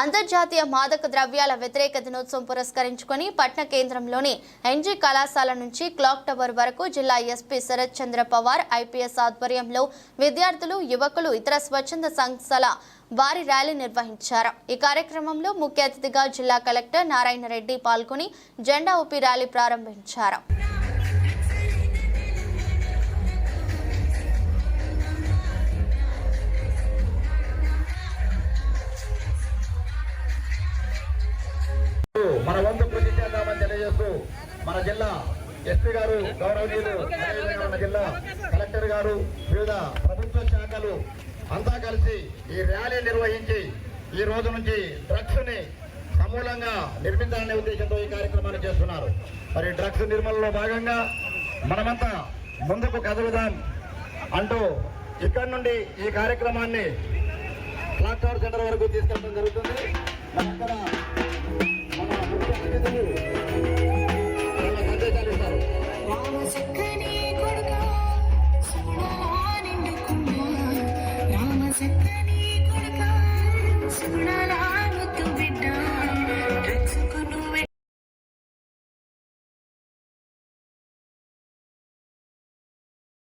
అంతర్జాతీయ మాదక ద్రవ్యాల వ్యతిరేక దినోత్సవం పురస్కరించుకొని పట్న కేంద్రంలోని ఎన్జీ కళాశాల నుంచి క్లాక్ టవర్ వరకు జిల్లా ఎస్పీ శరత్ చంద్ర పవార్ ఐపీఎస్ ఆధ్వర్యంలో విద్యార్థులు యువకులు ఇతర స్వచ్ఛంద సంస్థల వారి ర్యాలీ నిర్వహించారు. ఈ కార్యక్రమంలో ముఖ్య అతిథిగా జిల్లా కలెక్టర్ నారాయణ రెడ్డి పాల్గొని జెండా ఊపి ర్యాలీ ప్రారంభించారు. మన వంతు కృషి చేద్దామని తెలియజేస్తూ మన జిల్లా ఎస్పీ గారు గౌరవనీయులు మన జిల్లా కలెక్టర్ గారు వివిధ ప్రభుత్వ శాఖలు అంతా కలిసి ఈ ర్యాలీ నిర్వహించి ఈ రోజు నుంచి డ్రగ్స్ని సమూలంగా నిర్మించాలనే ఉద్దేశంతో ఈ కార్యక్రమాన్ని చేస్తున్నారు. మరి డ్రగ్స్ నిర్మూలనలో భాగంగా మనమంతా ముందుకు కదులుదాం అంటూ ఇక్కడ నుండి ఈ కార్యక్రమాన్ని క్లాక్ టవర్ సెంటర్ వరకు తీసుకెళ్ళడం జరుగుతుంది. 네.